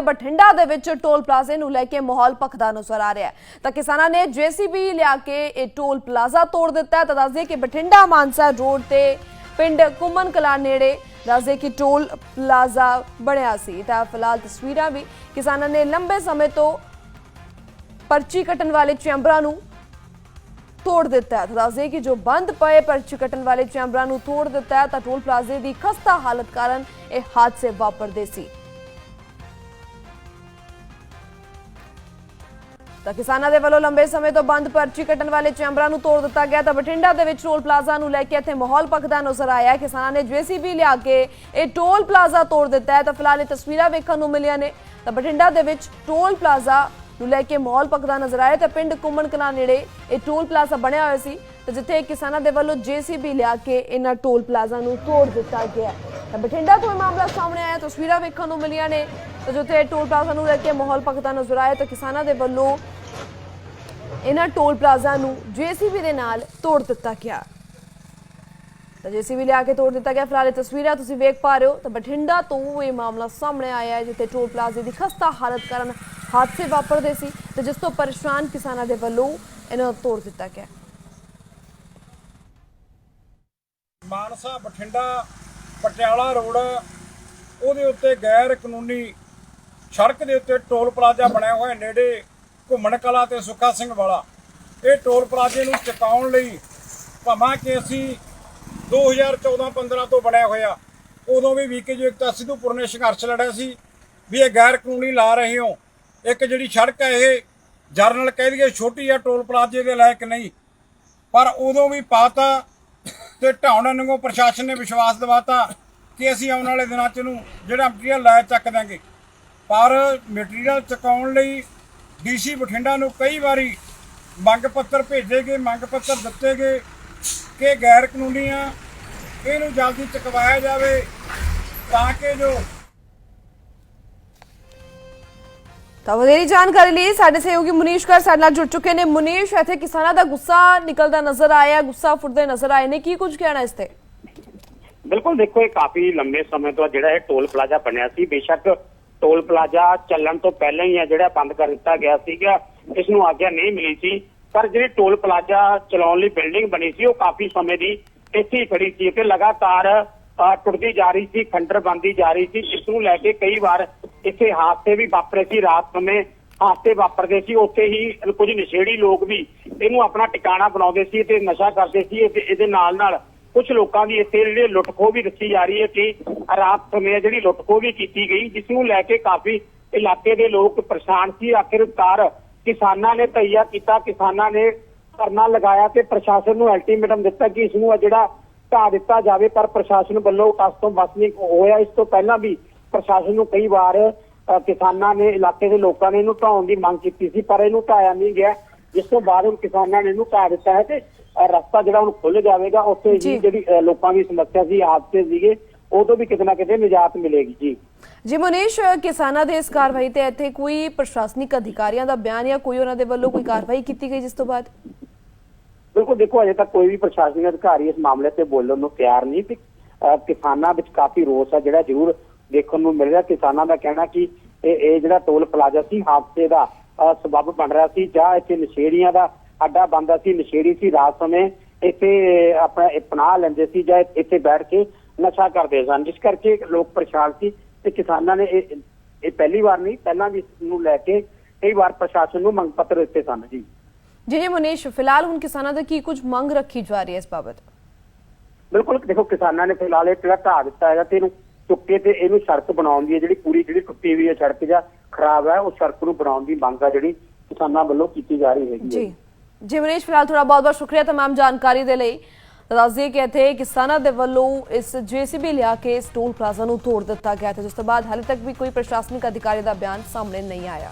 ਬਠਿੰਡਾ ਦੇ ਵਿੱਚ ਟੋਲ ਪਲਾਜ਼ੇ ਨੂੰ ਲੈ ਕੇ ਮਾਹੌਲ ਪਖਦਾ ਨਜ਼ਰ ਆ ਰਿਹਾ ਹੈ। ਤਾਂ ਕਿਸਾਨਾਂ ਨੇ ਜੀਸੀਬੀ ਲਿਆ ਕੇ ਇਹ ਟੋਲ ਪਲਾਜ਼ਾ ਤੋੜ ਦਿੱਤਾ ਤਾਂ ਦੱਸਦੇ ਕਿ ਬਠਿੰਡਾ ਮਾਨਸਾ ਰੋਡ ਤੇ ਪਿੰਡ ਕੁਮਨ ਕਲਾ ਨੇੜੇ ਦੱਸਦੇ ਕਿ ਟੋਲ ਪਲਾਜ਼ਾ ਬਣਿਆ ਸੀ। ਤਾਂ ਫਿਲਹਾਲ ਤਸਵੀਰਾਂ ਵੀ ਕਿਸਾਨਾਂ ਨੇ ਲੰਬੇ ਸਮੇਂ ਤੋਂ ਪਰਚੀ ਕੱਟਣ ਵਾਲੇ ਚੈਂਬਰਾਂ ਨੂੰ ਤੋੜ ਦਿੱਤਾ ਹੈ। ਦੱਸਦੇ ਕਿ ਜੋ ਬੰਦ ਪਏ ਪਰਚੀ ਕੱਟਣ ਵਾਲੇ ਚੈਂਬਰਾਂ ਨੂੰ ਤੋੜ ਦਿੱਤਾ ਤਾਂ ਟੋਲ ਪਲਾਜ਼ੇ ਦੀ ਖਸਤਾ ਹਾਲਤ ਕਾਰਨ ਇਹ ਹਾਦਸੇ ਵਾਪਰਦੇ ਸੀ। ਤਾਂ ਕਿਸਾਨਾਂ ਦੇ ਵੱਲੋਂ ਲੰਬੇ ਸਮੇਂ ਤੋਂ ਬੰਦ ਪਰਚੀ ਕੱਟਣ ਵਾਲੇ ਚੈਂਬਰਾਂ ਨੂੰ ਤੋੜ ਦਿੱਤਾ ਗਿਆ ਤਾਂ ਬਠਿੰਡਾ ਦੇ ਵਿੱਚ ਟੋਲ ਪਲਾਜ਼ਾ ਨੂੰ ਲੈ ਕੇ ਇੱਥੇ ਮਾਹੌਲ ਪਖਦਾ ਨਜ਼ਰ ਆਇਆ। ਕਿਸਾਨਾਂ ਨੇ ਜੀਸੀਬੀ ਲਿਆ ਕੇ ਇਹ ਟੋਲ ਪਲਾਜ਼ਾ ਤੋੜ ਦਿੱਤਾ ਹੈ ਤਾਂ ਫਿਲਹਾਲ ਇਹ ਤਸਵੀਰਾਂ ਵੇਖਣ ਨੂੰ ਮਿਲੀਆਂ ਨੇ। ਤਾਂ ਬਠਿੰਡਾ ਦੇ ਵਿੱਚ ਟੋਲ ਪਲਾਜ਼ਾ ਨੂੰ ਲੈ ਕੇ ਮਾਹੌਲ ਪਖਦਾ ਨਜ਼ਰ ਆਇਆ ਤਾਂ ਪਿੰਡ ਕੁੰਮਣ ਕਲਾਂ ਨੇੜੇ ਇਹ ਟੋਲ ਪਲਾਜ਼ਾ ਬਣਿਆ ਹੋਇਆ ਸੀ ਤੇ ਜਿੱਥੇ ਕਿਸਾਨਾਂ ਦੇ ਵੱਲੋਂ ਜੀਸੀਬੀ ਲਿਆ ਕੇ ਇਹਨਾਂ ਟੋਲ ਪਲਾਜ਼ਾ ਨੂੰ ਤੋੜ ਦਿੱਤਾ ਗਿਆ। ਤਾਂ ਬਠਿੰਡਾ ਤੋਂ ਇਹ ਮਾਮਲਾ ਸਾਹਮਣੇ ਆਇਆ, ਤਸਵੀਰਾਂ ਵੇਖਣ ਨੂੰ ਮਿਲੀਆਂ ਨੇ ਤਾਂ ਜਿੱਥੇ ਟੋਲ ਪਲਾਜ਼ਾ ਨੂੰ ਲੈ ਕੇ ਮਾਹੌਲ ਪਖਦਾ ਨਜ਼ਰ ਆਇਆ ਤਾਂ ਕਿਸਾਨਾਂ ਦੇ ਵੱਲੋਂ ਇਹਨਾਂ ਟੋਲ ਪਲਾਜ਼ਾ ਨੂੰ ਜੀਸੀਬੀ ਦੇ ਨਾਲ ਤੋੜ ਦਿੱਤਾ ਗਿਆ। ਤਾਂ ਜੀਸੀਬੀ ਲਿਆ ਕੇ ਤੋੜ ਦਿੱਤਾ ਗਿਆ। ਫਿਲਹਾਲ ਇਹ ਤਸਵੀਰਾਂ ਤੁਸੀਂ ਵੇਖ ਪਾ ਰਹੇ ਹੋ। ਤਾਂ ਬਠਿੰਡਾ ਤੋਂ ਇਹ ਮਾਮਲਾ ਸਾਹਮਣੇ ਆਇਆ ਹੈ, ਜਿੱਥੇ ਟੋਲ ਪਲਾਜ਼ੇ ਦੀ ਖਸਤਾ ਹਾਲਤ ਕਾਰਨ ਹਾਦਸੇ ਵਾਪਰਦੇ ਸੀ। ਤੇ ਜਿਸ ਤੋਂ ਪਰੇਸ਼ਾਨ ਕਿਸਾਨਾਂ ਦੇ ਵੱਲੋਂ ਇਹਨਾਂ ਨੂੰ ਤੋੜ ਦਿੱਤਾ ਗਿਆ। ਮਾਨਸਾ, ਬਠਿੰਡਾ, ਪਟਿਆਲਾ ਰੋਡ, ਉਹਦੇ ਉੱਤੇ ਗੈਰ ਕਾਨੂੰਨੀ ਸੜਕ ਦੇ ਉੱਤੇ ਟੋਲ ਪਲਾਜ਼ਾ ਬਣਿਆ ਹੋਇਆ। ਨੇੜੇ ਘੁੰਮਣ ਕਲਾ ਤੇ ਸੁੱਖਾ ਸਿੰਘ ਵਾਲਾ। ਇਹ ਟੋਲ ਪਲਾਜ਼ੇ ਨੂੰ ਚੁਕਾਉਣ ਲਈ ਭਾਵੇਂ ਕਿ ਅਸੀਂ 2014-15 ਤੋਂ ਬਣਿਆ ਹੋਇਆ। ਉਦੋਂ ਵੀ ਵੀਕੇ ਜੀ ਇਕਤਾ ਸਿੱਧੂਪੁਰ ਨੇ ਸੰਘਰਸ਼ ਲੜਿਆ ਸੀ ਵੀ ਇਹ ਗੈਰ ਕਾਨੂੰਨੀ ਲਾ ਰਹੇ ਹੋ। ਇੱਕ ਜਿਹੜੀ ਸੜਕ ਹੈ ਇਹ ਜਰਨਲ ਕਹਿ ਦਈਏ ਛੋਟੀ ਆ ਟੋਲ ਪਲਾਜ਼ੇ ਦੇ ਲਾਇਕ ਨਹੀਂ। ਪਰ ਉਦੋਂ ਵੀ ਪਾਤਾ ਤੇ ਢਾਉਣ ਨੂੰ ਪ੍ਰਸ਼ਾਸਨ ਨੇ ਵਿਸ਼ਵਾਸ ਦਿਵਾਤਾ ਕਿ ਅਸੀਂ ਆਉਣ ਵਾਲੇ ਦਿਨਾਂ 'ਚ ਨੂੰ ਜਿਹੜਾ ਮਟੀਰੀਅਲ ਲੈ ਚੱਕ ਦਾਂਗੇ ਪਰ ਮਟੀਰੀਅਲ ਚੁਕਾਉਣ ਲਈ ਡੀਸੀ ਬਠਿੰਡਾ ਨੂੰ ਕਈ ਵਾਰੀ ਮੰਗ ਪੱਤਰ ਭੇਜੇ ਗਏ ਮੰਗ ਪੱਤਰ ਦਿੱਤੇ ਗਏ ਕਿ ਗੈਰ ਕਾਨੂੰਨੀ ਆ ਇਹਨੂੰ ਜਲਦੀ ਚੁਕਵਾਇਆ ਜਾਵੇ ਤਾਂ ਕਿ ਜੋ ਤਾਂ ਵਧੇਰੀ ਜਾਣਕਾਰੀ ਲਈ ਸਾਡੇ ਸਹਿਯੋਗੀ ਮੁਨੀਸ਼ ਕਰ ਸਾਡੇ ਨਾਲ ਜੁੜ ਚੁੱਕੇ ਨੇ। ਮੁਨੀਸ਼ ਇੱਥੇ ਕਿਸਾਨਾਂ ਦਾ ਗੁੱਸਾ ਨਿਕਲਦਾ ਨਜ਼ਰ ਆਇਆ ਗੁੱਸਾ ਫੁੱਟਦੇ ਨਜ਼ਰ ਆਏ ਨੇ। ਕੀ ਕੁਝ ਕਹਿਣਾ ਇਸ ਤੇ? ਬਿਲਕੁਲ ਦੇਖੋ ਇਹ ਕਾਫੀ ਲੰਬੇ ਸਮੇਂ ਤੋਂ ਜਿਹੜਾ ਇਹ ਟੋਲ ਪਲਾਜ਼ਾ ਬਣਿਆ ਸੀ। ਬੇਸ਼ੱਕ ਟੋਲ ਪਲਾਜ਼ਾ ਚੱਲਣ ਤੋਂ ਪਹਿਲਾਂ ਹੀ ਆ ਜਿਹੜਾ ਬੰਦ ਕਰ ਦਿੱਤਾ ਗਿਆ ਸੀਗਾ ਇਸ ਨੂੰ ਆਗਿਆ ਨਹੀਂ ਮਿਲੀ ਸੀ। ਪਰ ਜਿਹੜੀ ਟੋਲ ਪਲਾਜ਼ਾ ਚਲਾਉਣ ਲਈ ਬਿਲਡਿੰਗ ਬਣੀ ਸੀ, ਉਹ ਕਾਫੀ ਸਮੇਂ ਦੀ ਇੱਥੇ ਹੀ ਖੜੀ ਸੀ। ਤੇ ਲਗਾਤਾਰ ਟੁੱਟਦੀ ਜਾ ਰਹੀ ਸੀ, ਖੰਡਰ ਬੰਦੀ ਜਾ ਰਹੀ ਸੀ। ਇਸ ਨੂੰ ਲੈ ਕੇ ਕਈ ਵਾਰ ਇੱਥੇ ਹਾਦਸੇ ਵੀ ਵਾਪਰੇ ਸੀ। ਰਾਤ ਸਮੇਂ ਹਾਦਸੇ ਵਾਪਰਦੇ ਸੀ। ਉੱਥੇ ਹੀ ਕੁਝ ਨਸ਼ੇੜੀ ਲੋਕ ਵੀ ਇਹਨੂੰ ਆਪਣਾ ਟਿਕਾਣਾ ਬਣਾਉਂਦੇ ਸੀ ਤੇ ਨਸ਼ਾ ਕਰਦੇ ਸੀ ਤੇ ਇਹਦੇ ਨਾਲ ਨਾਲ ਕੁਝ ਲੋਕਾਂ ਦੀ ਇੱਥੇ ਜਿਹੜੇ ਲੁੱਟਖੋ ਵੀ ਦੱਸੀ ਜਾ ਰਹੀ ਹੈ ਕਿ ਰਾਤ ਸਮੇਂ ਜਿਹੜੀ ਲੁੱਟਖੋ ਵੀ ਕੀਤੀ ਗਈ, ਜਿਸ ਨੂੰ ਲੈ ਕੇ ਕਾਫੀ ਇਲਾਕੇ ਦੇ ਲੋਕ ਪਰੇਸ਼ਾਨ ਸੀ। ਆਖਿਰਕਾਰ ਕਿਸਾਨਾਂ ਨੇ ਤਈਆ ਕੀਤਾ, ਕਿਸਾਨਾਂ ਨੇ ਧਰਨਾ ਲਗਾਇਆ ਤੇ ਪ੍ਰਸ਼ਾਸਨ ਨੂੰ ਅਲਟੀਮੇਟਮ ਦਿੱਤਾ ਕਿ ਇਸ ਨੂੰ ਜਿਹੜਾ ਢਾਹ ਦਿੱਤਾ ਜਾਵੇ, ਪਰ ਪ੍ਰਸ਼ਾਸਨ ਵੱਲੋਂ ਟਸ ਤੋਂ ਬਸ ਨਹੀਂ ਹੋਇਆ। ਇਸ ਤੋਂ ਪਹਿਲਾਂ ਵੀ ਪ੍ਰਸ਼ਾਸਨ ਨੂੰ ਕਈ ਵਾਰ ਕਿਸਾਨਾਂ ਨੇ, ਇਲਾਕੇ ਦੇ ਲੋਕਾਂ ਨੇ ਇਹਨੂੰ ਢਾਉਣ ਦੀ ਮੰਗ ਕੀਤੀ ਸੀ, ਪਰ ਇਹਨੂੰ ਢਾਇਆ ਨਹੀਂ ਗਿਆ। ਜਿਸ ਤੋਂ ਬਾਅਦ ਹੁਣ ਕਿਸਾਨਾਂ ਨੇ ਇਹਨੂੰ ਢਾਹ ਦਿੱਤਾ ਹੈ ਤੇ ਰਸਤਾ ਜਿਹੜਾ ਹੁਣ ਖੁੱਲ ਜਾਵੇਗਾ ਉੱਥੇ। ਹੀ ਜਿਹੜੀ ਲੋਕਾਂ ਦੀ ਸਮੱਸਿਆ ਸੀ ਹਾਦਸੇ ਸੀਗੇ ਉਦੋਂ ਵੀ ਕਿਤੇ ਨਾ ਕਿਤੇ ਨਿਜਾਤ ਮਿਲੇਗੀ ਜੀ। ਜੀ ਮੁਨੀਸ਼ ਕਿਸਾਨਾਂ ਦੇ ਇਸ ਕਾਰਵਾਈ ਤੇ ਇੱਥੇ ਕੋਈ ਪ੍ਰਸ਼ਾਸਨਿਕ ਅਧਿਕਾਰੀਆਂ ਦਾ ਬਿਆਨ ਜਾਂ ਕੋਈ ਉਹਨਾਂ ਦੇ ਵੱਲੋਂ ਕੋਈ ਕਾਰਵਾਈ ਕੀਤੀ ਗਈ ਜਿਸ ਤੋਂ ਬਾਅਦ? ਬਿਲਕੁਲ ਦੇਖੋ ਅਜੇ ਤੱਕ ਕੋਈ ਵੀ ਪ੍ਰਸ਼ਾਸਨਿਕ ਅਧਿਕਾਰੀ ਇਸ ਮਾਮਲੇ ਤੇ ਬੋਲਣ ਨੂੰ ਤਿਆਰ ਨਹੀਂ ਤੇ ਕਿਸਾਨਾਂ ਵਿੱਚ ਕਾਫੀ ਰੋਸ ਹੈ ਜਿਹੜਾ ਜ਼ਰੂਰ ਦੇਖਣ ਨੂੰ ਮਿਲ ਰਿਹਾ। ਕਿਸਾਨਾਂ ਦਾ ਕਹਿਣਾ ਕਿ ਇਹ ਜਿਹੜਾ ਟੋਲ ਪਲਾਜ਼ਾ ਸੀ ਹਾਦਸੇ ਦਾ ਸਬੱਬ ਬਣ ਰਿਹਾ ਸੀ। ਜਾਂ ਇੱਥੇ ਨਸ਼ੇੜੀਆਂ ਦਾ ਅੱਡਾ ਬੰਦਾ ਸੀ ਨਸ਼ੇੜੀ ਸੀ ਰਾਤ ਸਮੇਂ। ਇੱਥੇ ਆਪਣਾ ਪਨਾਹ ਲੈਂਦੇ ਸੀ ਜਾਂ ਇੱਥੇ ਬੈਠ ਕੇ ਨਸ਼ਾ ਕਰਦੇ ਸਨ। ਜਿਸ ਕਰਕੇ ਲੋਕ ਪਰੇਸ਼ਾਨ ਸੀ ਤੇ ਕਿਸਾਨਾਂ ਨੇ ਇਹ ਇਹ ਪਹਿਲੀ ਵਾਰ ਨਹੀਂ ਪਹਿਲਾਂ ਵੀ ਇਸ ਨੂੰ ਲੈ ਕੇ ਕਈ ਵਾਰ ਪ੍ਰਸ਼ਾਸਨ ਨੂੰ ਮੰਗ ਪੱਤਰ ਦਿੱਤੇ ਸਨ ਜੀ। ਜੀ ਜੀ ਮੁਨੀਸ਼ ਫਿਲਹਾਲ ਹੁਣ ਕਿਸਾਨਾਂ ਦਾ ਕੀ ਕੁਝ ਮੰਗ ਰੱਖੀ ਜਾ ਰਹੀ ਹੈ ਇਸ ਬਾਬਤ? ਬਿਲਕੁਲ ਦੇਖੋ ਕਿਸਾਨਾਂ ਨੇ ਫਿਲਹਾਲ ਇਹ ਜਿਹੜਾ ਢਾਹ ਦਿੱਤਾ ਹੈਗਾ ਤੇ ਇਹਨੂੰ ਚੁੱਕੇ ਤੇ ਇਹਨੂੰ ਸੜਕ ਬਣਾਉਣ ਦੀ ਹੈ ਜਿਹੜੀ ਪੂਰੀ ਜਿਹੜੀ ਟੁੱਟੀ ਹੋਈ ਹੈ ਸੜਕ ਜਾਂ ਖਰਾਬ ਹੈ, ਉਹ ਸੜਕ ਨੂੰ ਬਣਾਉਣ ਦੀ ਮੰਗ ਆ ਜਿਹੜੀ ਕਿਸਾਨਾਂ ਵੱਲੋਂ ਕੀਤੀ ਜਾ ਰਹੀ ਹੈ। ਜੀ। ਜਿਮਨੇਸ਼ ਫਿਲਹਾਲ ਥੋੜਾ ਬਹੁਤ ਬਹੁਤ ਸ਼ੁਕਰੀਆ ਤਮਾਮ ਜਾਣਕਾਰੀ ਦੇ ਲਈ। ਦੱਸਦੇ ਕਿ ਇੱਥੇ ਕਿਸਾਨਾਂ ਦੇ ਵੱਲੋਂ ਇਸ ਜੀਸੀਬੀ ਲਿਆ ਕੇ ਇਸ ਟੋਲ ਪਲਾਜ਼ਾ ਨੂੰ ਤੋੜ ਦਿੱਤਾ ਗਿਆ ਸੀ ਜਿਸ ਤੋਂ ਬਾਅਦ ਹਾਲੇ ਤੱਕ ਵੀ ਕੋਈ ਪ੍ਰਸ਼ਾਸਨਿਕ ਅਧਿਕਾਰੀ ਦਾ ਬਿਆਨ ਸਾਹਮਣੇ ਨਹੀਂ ਆਇਆ।